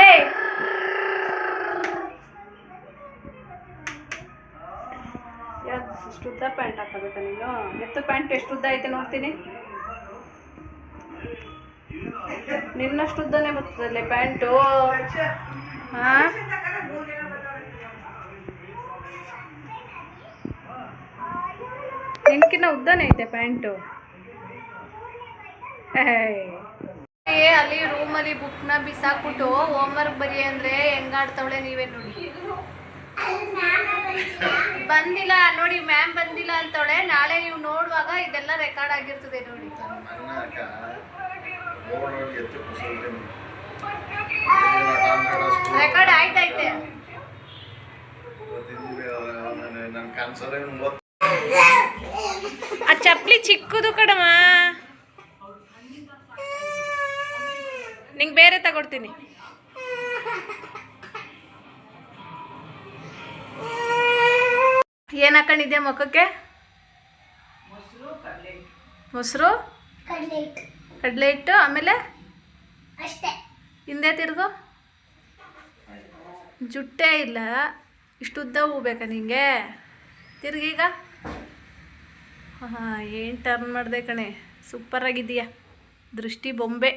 ಏ ಯಾಕೆ ಇಷ್ಟು ಉದ್ದ ಪ್ಯಾಂಟ್ ಹಾಕಬೇಕಾ ನೀನು ಎತ್ತು ಪ್ಯಾಂಟ್ ಎಷ್ಟು ಉದ್ದ ಐತೆ ನೋಡ್ತೀನಿ ನಿನ್ನಷ್ಟು ಉದ್ದನೇ ಬರ್ತದಲ್ಲೇ ಪ್ಯಾಂಟು ಹಾಂ ನಿನ್ಕಿನ್ನ ಉದ್ದನೇ ಐತೆ ಪ್ಯಾಂಟು ಏ ಅಲ್ಲಿ ರೂಮಲ್ಲಿ ಬುಕ್ನ ಬಿಸಾಕ್ಬಿಟ್ಟು ಹೋಮ್ವರ್ಕ್ ಬರಿ ಅಂದ್ರೆ ಹೆಂಗಾಡ್ತಾವಳೆ ನೀವೇ ನೋಡಿ. ಬಂದಿಲ್ಲ ನೋಡಿ ಮ್ಯಾಮ್ ಬಂದಿಲ್ಲ ಅಂತವಳೆ, ನಾಳೆ ನೀವು ನೋಡುವಾಗ ಇದೆಲ್ಲ ರೆಕಾರ್ಡ್ ಆಗಿರ್ತದೆ ನೋಡಿ. ರೆಕಾರ್ಡ್ ಆಯ್ತೈತೆ. ಆ ಚಪ್ಪಲಿ ಚಿಕ್ಕದು ಕಡಮ್ಮ ನಿಂಗೆ ಬೇರೆ ತಗೊಡ್ತೀನಿ. ಏನು ಹಾಕೊಂಡಿದ್ಯಾ ಮುಖಕ್ಕೆ? ಮೊಸರು ಕಡಲೆ ಹಿಟ್ಟು ಆಮೇಲೆ? ಅಷ್ಟೇ. ಹಿಂದೆ ತಿರುಗು? ಜುಟ್ಟೆ ಇಲ್ಲ. ಇಷ್ಟು ಉದ್ದ ಹೂ ಬೇಕಾ ನಿಂಗೆ? ತಿರುಗೀಗ ಹಾಂ ಏನು ಟರ್ನ್ ಮಾಡಿದೆ ಕಣೆ? ಸೂಪರಾಗಿದೆಯಾ ದೃಷ್ಟಿ ಬೊಂಬೆ.